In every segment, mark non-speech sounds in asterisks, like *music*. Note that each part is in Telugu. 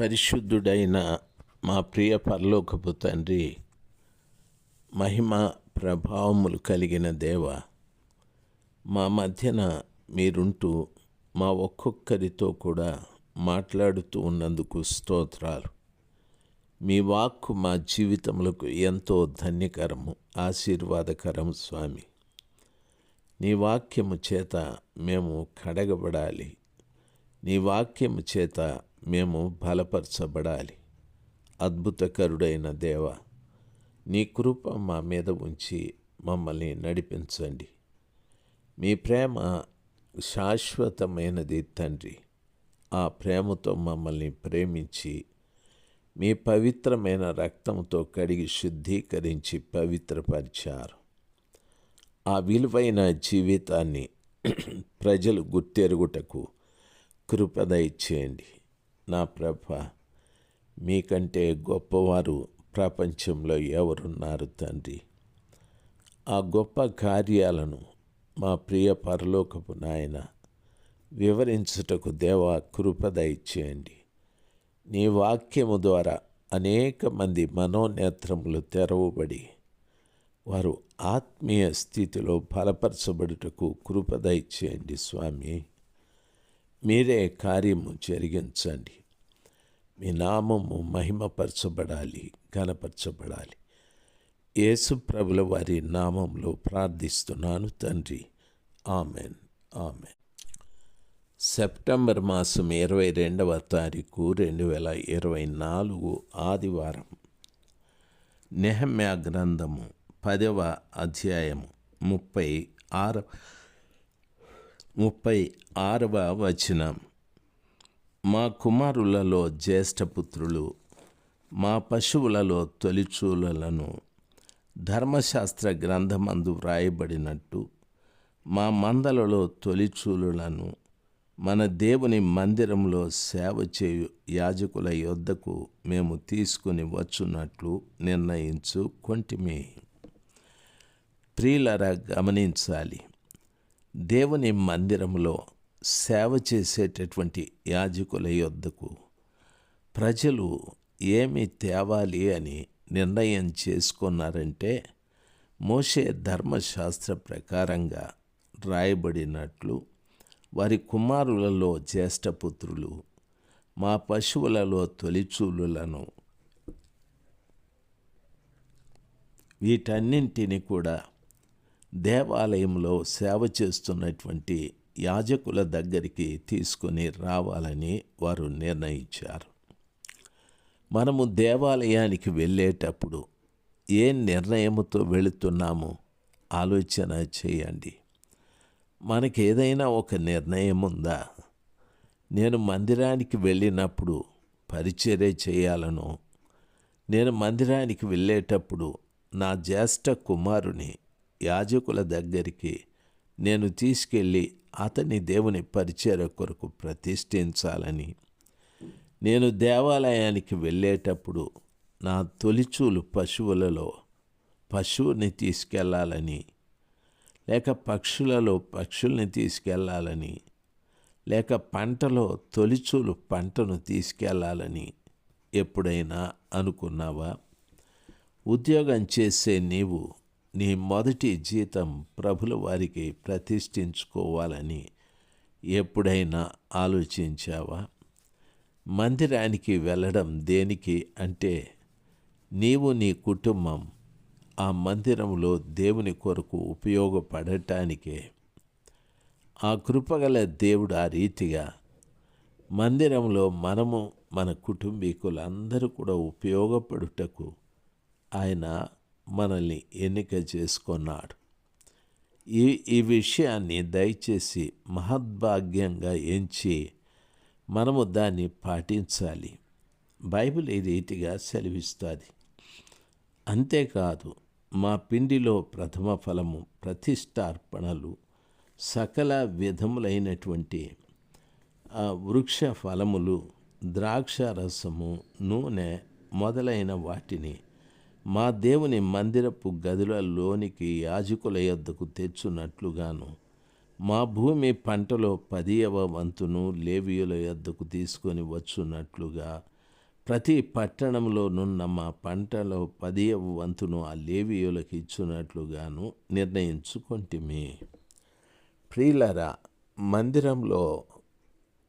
పరిశుద్ధుడైన మా ప్రియ పరలోకపు తండ్రి మహిమ ప్రభావములు కలిగిన దేవ మా మధ్యన మీరుంటూ మా ఒక్కొక్కరితో కూడా మాట్లాడుతూ ఉన్నందుకు స్తోత్రాలు. మీ వాక్కు మా జీవితములకు ఎంతో ధన్యకరము ఆశీర్వాదకరం స్వామి. నీ వాక్యము చేత మేము కడగబడాలి. నీ వాక్యము చేత మేము బలపరచబడాలి. అద్భుతకరుడైన దేవ నీ కృప మా మీద ఉంచి మమ్మల్ని నడిపించండి. మీ ప్రేమ శాశ్వతమైనది తండ్రి. ఆ ప్రేమతో మమ్మల్ని ప్రేమించి మీ పవిత్రమైన రక్తంతో కడిగి శుద్ధీకరించి పవిత్రపరిచారు. ఆ విలువైన జీవితాన్ని *clears throat* ప్రజలు గుర్తెరుగుటకు కృపద ఇచ్చేయండి నా ప్రభ మీకంటే గొప్పవారు ప్రపంచంలో ఎవరున్నారు తండ్రి? ఆ గొప్ప కార్యాలను మా ప్రియ పరలోకపు నాయన వివరించుటకు దేవా కృపద ఇచ్చేయండి నీ వాక్యము ద్వారా అనేక మంది మనోనేత్రములు తెరవబడి వారు ఆత్మీయ స్థితిలో బలపరచబడుటకు కృపద ఇచ్చేయండి స్వామి. మీరే కార్యము జరిగించండి. మీ నామము మహిమపరచబడాలి ఘనపరచబడాలి. యేసు ప్రభుల వారి నామంలో ప్రార్థిస్తున్నాను తండ్రి. Amen amen. సెప్టెంబర్ మాసం ఇరవై రెండవ తారీఖు రెండు వేల ఇరవై నాలుగు ఆదివారం. నెహమ్యా గ్రంథము పదవ అధ్యాయము ముప్పై ఆరు ముప్పై ఆరవ వచనం. మా కుమారులలో జ్యేష్ఠపుత్రులు మా పశువులలో తొలిచూలలను ధర్మశాస్త్ర గ్రంథమందు వ్రాయబడినట్టు మా మందలలో తొలిచూలులను మన దేవుని మందిరంలో సేవ చేయు యాజకుల యొద్దకు మేము తీసుకుని వచ్చున్నట్లు నిర్ణయించు కొంటిమి. ప్రియులరా గమనించాలి. దేవుని మందిరంలో సేవ చేసేటటువంటి యాజకుల యొద్దకు ప్రజలు ఏమి తేవాలి అని నిర్ణయం చేసుకున్నారంటే మోషే ధర్మశాస్త్ర ప్రకారంగా రాయబడినట్లు వారి కుమారులలో జ్యేష్ఠపుత్రులు మా పశువులలో తొలిచూలులను వీటన్నింటిని కూడా దేవాలయంలో సేవ చేస్తున్నటువంటి యాజకుల దగ్గరికి తీసుకొని రావాలని వారు నిర్ణయించారు. మనము దేవాలయానికి వెళ్ళేటప్పుడు ఏ నిర్ణయముతో వెళుతున్నామో? ఆలోచన చేయండి. మనకి ఏదైనా ఒక నిర్ణయం ఉందా? నేను మందిరానికి వెళ్ళినప్పుడు పరిచర్య చేయాలను? నేను మందిరానికి వెళ్ళేటప్పుడు నా జ్యేష్ఠ కుమారుని యాజకుల దగ్గరికి నేను తీసుకెళ్ళి అతని దేవుని పరిచయ కొరకు ప్రతిష్ఠించాలని. నేను దేవాలయానికి వెళ్ళేటప్పుడు నా తొలిచూలు పశువులలో పశువుని తీసుకెళ్ళాలని లేక పక్షులలో పక్షుల్ని తీసుకెళ్ళాలని లేక పంటలో తొలిచూలు పంటను తీసుకెళ్ళాలని ఎప్పుడైనా అనుకున్నావా? ఉద్యోగం చేసే నీవు నీ మొదటి జీతం ప్రభుల వారికి ప్రతిష్ఠించుకోవాలని ఎప్పుడైనా ఆలోచించావా? మందిరానికి వెళ్ళడం దేనికి అంటే నీవు నీ కుటుంబం ఆ మందిరంలో దేవుని కొరకు ఉపయోగపడటానికే. ఆ కృపగల దేవుడు ఆ రీతిగా మందిరంలో మనము మన కుటుంబీకులందరూ కూడా ఉపయోగపడుటకు ఆయన మనల్ని ఎన్నిక చేసుకున్నాడు. ఈ ఈ విషయాన్ని దయచేసి మహద్భాగ్యంగా ఎంచి మనము దాన్ని పాటించాలి. బైబిల్ ఈ రీతిగా సెలవిస్తుంది. అంతేకాదు మా పిండిలో ప్రథమ ఫలము ప్రతిష్టార్పణలు సకల విధములైనటువంటి వృక్ష ఫలములు ద్రాక్ష రసము నూనె మొదలైన వాటిని మా దేవుని మందిరపు గదులలోనికి యాజకుల యొద్దకు తెచ్చునట్లుగాను. మా భూమి పంటలో పదియవ వంతును లేవియుల యొద్దకు తీసుకొని వచ్చున్నట్లుగా ప్రతి పట్టణంలోనున్న మా పంటలో పదియవ వంతును ఆ లేవియులకు ఇచ్చినట్లుగాను నిర్ణయించుకొంటిమి. ప్రియులరా మందిరంలో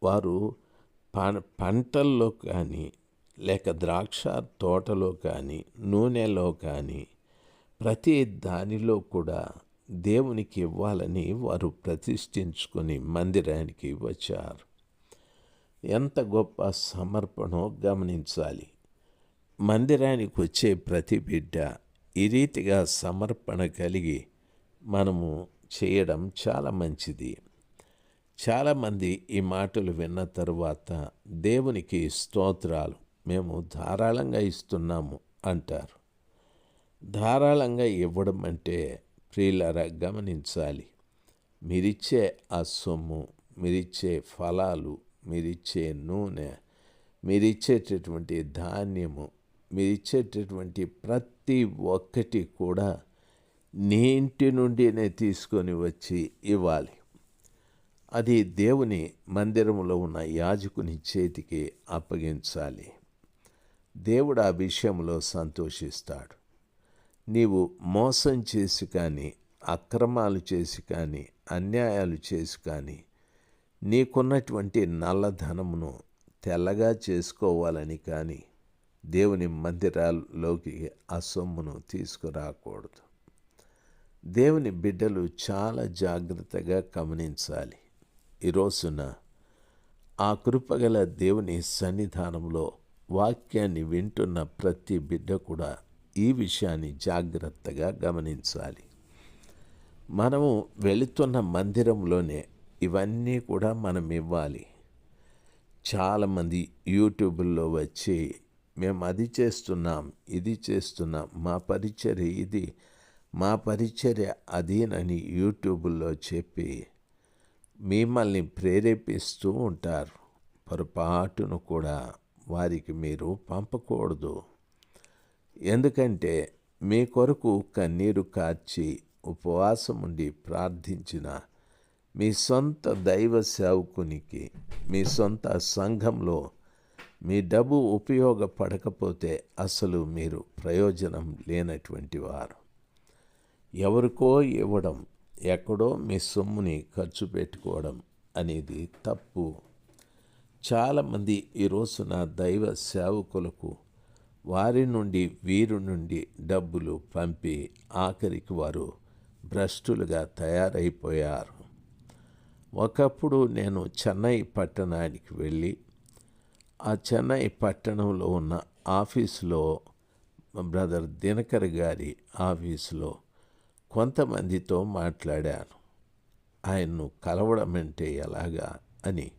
వారు పంటల్లో కానీ లేక ద్రాక్ష తోటలో కానీ నూనెలో కానీ ప్రతి దానిలో కూడా దేవునికి ఇవ్వాలని వారు ప్రతిష్ఠించుకొని మందిరానికి వచ్చారు. ఎంత గొప్ప సమర్పణో గమనించాలి. మందిరానికి వచ్చే ప్రతి బిడ్డ ఈ రీతిగా సమర్పణ కలిగి మనము చేయడం చాలా మంచిది. చాలామంది ఈ మాటలు విన్న తరువాత దేవునికి స్తోత్రాలు. మేము ధారాళంగా ఇస్తున్నాము అంటారు. ధారాళంగా ఇవ్వడం అంటే ప్రియులరా గమనించాలి. మీరిచ్చే ఆ సొమ్ము మీరిచ్చే ఫలాలు మీరిచ్చే నూనె మీరిచ్చేటటువంటి ధాన్యము మీరిచ్చేటటువంటి ప్రతి ఒక్కటి కూడా నీ ఇంటి నుండినే తీసుకొని వచ్చి ఇవ్వాలి. అది దేవుని మందిరంలో ఉన్న యాజకుని చేతికి అప్పగించాలి. దేవుడు ఆ విషయంలో సంతోషిస్తాడు. నీవు మోసం చేసి కానీ అక్రమాలు చేసి కానీ అన్యాయాలు చేసి కానీ నీకున్నటువంటి నల్లధనమును తెల్లగా చేసుకోవాలని కానీ దేవుని మందిరాల్లోకి ఆ సొమ్మును తీసుకురాకూడదు. దేవుని బిడ్డలు చాలా జాగ్రత్తగా గమనించాలి. ఈ రోజున ఆ కృపగల దేవుని సన్నిధానంలో వాక్యాన్ని వింటున్న ప్రతి బిడ్డ కూడా ఈ విషయాన్ని జాగ్రత్తగా గమనించాలి. మనము వెళుతున్న మందిరంలోనే ఇవన్నీ కూడా మనం ఇవ్వాలి. చాలామంది యూట్యూబ్లో వచ్చి మేము అది చేస్తున్నాం ఇది చేస్తున్నాం మా పరిచర్య ఇది మా పరిచర్య అదేనని యూట్యూబ్లో చెప్పి మిమ్మల్ని ప్రేరేపిస్తూ ఉంటారు. పొరపాటును కూడా వారికి మీరు పంపకూడదు. ఎందుకంటే మీ కొరకు కన్నీరు కార్చి ఉపవాసం ఉండి ప్రార్థించిన మీ సొంత దైవ సేవకునికి మీ సొంత సంఘంలో మీ డబ్బు ఉపయోగపడకపోతే అసలు మీరు ప్రయోజనం లేనటువంటి వారు. ఎవరికో ఇవ్వడం ఎక్కడో మీ సొమ్ముని ఖర్చు పెట్టుకోవడం అనేది తప్పు. చాలామంది ఈ రోజున దైవ సేవకులకు వారి నుండి వీరి నుండి డబ్బులు పంపి ఆఖరికి వారు భ్రష్టులుగా తయారైపోయారు. ఒకప్పుడు నేను చెన్నై పట్టణానికి వెళ్ళి ఆ చెన్నై పట్టణంలో ఉన్న ఆఫీసులో బ్రదర్ దినకర్ గారి ఆఫీసులో కొంతమందితో మాట్లాడాను. ఆయన్ను కలవడం అంటే ఎలాగా అని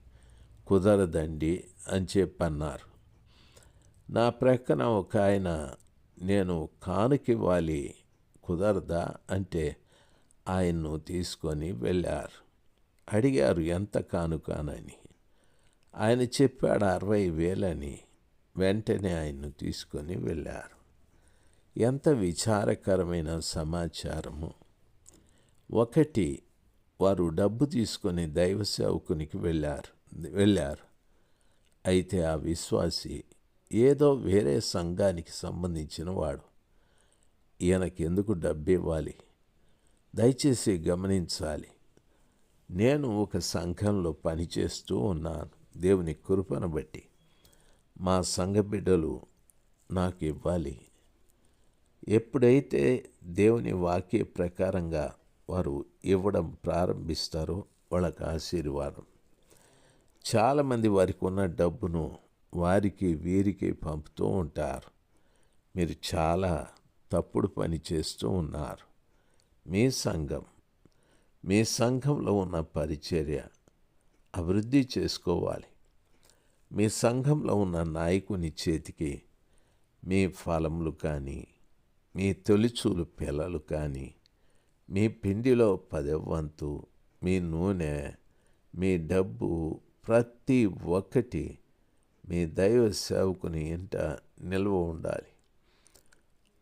కుదరదండి అని చెప్పన్నారు. నా ప్రక్కన ఒక ఆయన నేను కానుకివ్వాలి కుదరదా? అంటే ఆయన్ను తీసుకొని వెళ్ళారు. అడిగారు ఎంత కానుకానని? ఆయన చెప్పాడు అరవై వేలని. వెంటనే ఆయన్ను తీసుకొని వెళ్ళారు. ఎంత విచారకరమైన సమాచారము. ఒకటి వారు డబ్బు తీసుకొని దైవ సేవకునికి వెళ్ళారు. వెళ్ళారు. అయితే ఆ విశ్వాసి ఏదో వేరే సంఘానికి సంబంధించిన వాడు. ఈయనకెందుకు డబ్బు ఇవ్వాలి దయచేసి గమనించాలి. నేను ఒక సంఘంలో పనిచేస్తూ ఉన్నాను. దేవుని కృపను బట్టి. మా సంఘ బిడ్డలు నాకు ఇవ్వాలి. ఎప్పుడైతే దేవుని వాక్య ప్రకారంగా వారు ఇవ్వడం ప్రారంభిస్తారో వాళ్ళకు ఆశీర్వాదం. చాలామంది వారికి ఉన్న డబ్బును వారికి వీరికి పంపుతూ ఉంటారు. మీరు చాలా తప్పుడు పని చేస్తూ ఉన్నారు. మీ సంఘం మీ సంఘంలో ఉన్న పరిచర్య అభివృద్ధి చేసుకోవాలి. మీ సంఘంలో ఉన్న నాయకుని చేతికి మీ ఫలములు కానీ మీ తొలిచూలు పిల్లలు కానీ మీ పిండిలో పదవంతు మీ నూనె మీ డబ్బు ప్రతి ఒక్కటి మీ దైవ సేవకుని ఇంట నిల్వ ఉండాలి.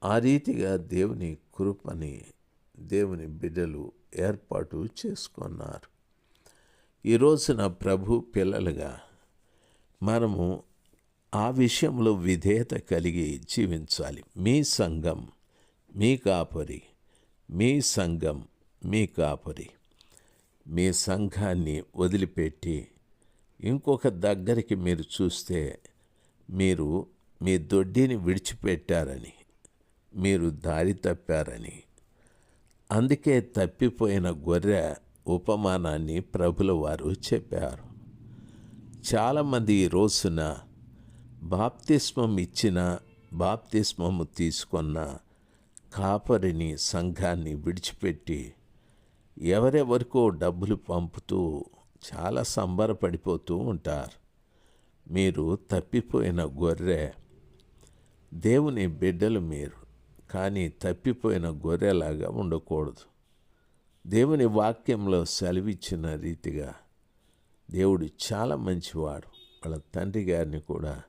ఆ రీతిగా దేవుని కృపని దేవుని బిడ్డలు ఏర్పాటు చేసుకున్నారు. ఈ రోజున ప్రభు పిల్లలుగా మనము ఆ విషయంలో విధేయత కలిగి జీవించాలి. మీ సంఘం మీ కాపరి మీ సంఘం మీ కాపరి మీ సంఘాన్ని వదిలిపెట్టి ఇంకొక దగ్గరికి మీరు చూస్తే మీరు మీ దొడ్డిని విడిచిపెట్టారని మీరు దారి తప్పారని. అందుకే తప్పిపోయిన గొర్రె ఉపమానాన్ని ప్రభుల వారు చెప్పారు. చాలామంది ఈ రోజున బాప్తిస్మం ఇచ్చిన బాప్తిస్మము తీసుకున్న కాపరిని సంఘాన్ని విడిచిపెట్టి ఎవరెవరికో డబ్బులు పంపుతూ చాలా సంబరపడిపోతూ ఉంటారు. మీరు తప్పిపోయిన గొర్రె దేవుని బిడ్డలు మీరు కానీ తప్పిపోయిన గొర్రెలాగా ఉండకూడదు. దేవుని వాక్యంలో సెలవిచ్చిన రీతిగా దేవుడు చాలా మంచివాడు. వాళ్ళ తండ్రి గారిని కూడా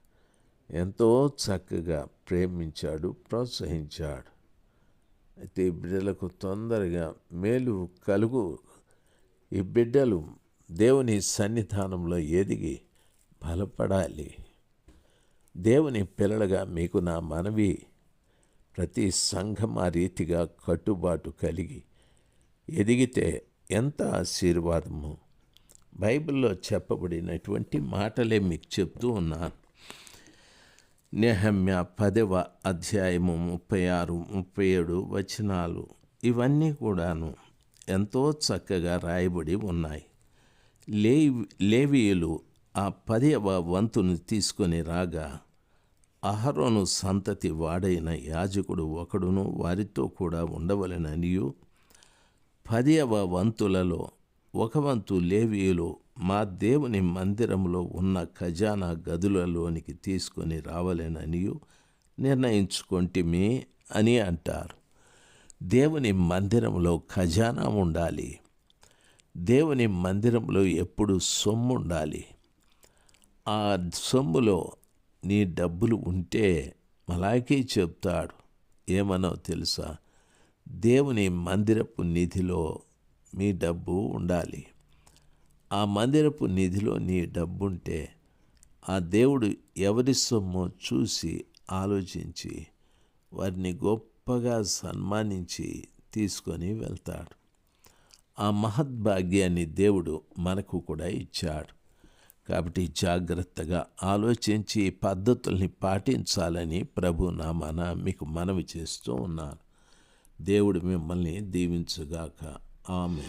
ఎంతో చక్కగా ప్రేమించాడు ప్రోత్సహించాడు. అయితే ఈ బిడ్డలకు తొందరగా మేలు కలుగు ఈ బిడ్డలు దేవుని సన్నిధానంలో ఎదిగి బలపడాలి. దేవుని పిల్లలుగా మీకు నా మనవి ప్రతి సంఘం ఆ రీతిగా కట్టుబాటు కలిగి ఎదిగితే ఎంత ఆశీర్వాదము. బైబిల్లో చెప్పబడినటువంటి మాటలే మీకు చెప్తూ ఉన్నాను. నెహమ్య పదవ అధ్యాయము ముప్పై ఆరు ముప్పై ఏడు వచనాలు ఇవన్నీ కూడాను ఎంతో చక్కగా రాయబడి ఉన్నాయి. లే లేవీయులు ఆ పదవ వంతును తీసుకొని రాగా అహరోను సంతతి వాడైన యాజకుడు ఒకడును వారితో కూడా ఉండవలెననియు పదవ వంతులలో ఒక వంతు లేవీయులు మా దేవుని మందిరంలో ఉన్న ఖజానా గదులలోనికి తీసుకొని రావలేననియు నిర్ణయించుకొంటిమి అని అంటారు. దేవుని మందిరంలో ఖజానా ఉండాలి. దేవుని మందిరంలో ఎప్పుడు సొమ్ము ఉండాలి? ఆ సొమ్ములో నీ డబ్బులు ఉంటే మలాకే చెప్తాడు. ఏమనో తెలుసా? దేవుని మందిరపు నిధిలో మీ డబ్బు ఉండాలి. ఆ మందిరపు నిధిలో నీ డబ్బుంటే ఆ దేవుడు ఎవరి సొమ్ము చూసి ఆలోచించి వారిని గొప్పగా సన్మానించి తీసుకొని వెళ్తాడు. ఆ మహద్భాగ్యాన్ని దేవుడు మనకు కూడా ఇచ్చాడు. కాబట్టి జాగ్రత్తగా ఆలోచించి పద్ధతుల్ని పాటించాలని ప్రభు నామాన మీకు మనవి చేస్తూ ఉన్నాను. దేవుడు మిమ్మల్ని దీవించుగాక. ఆమె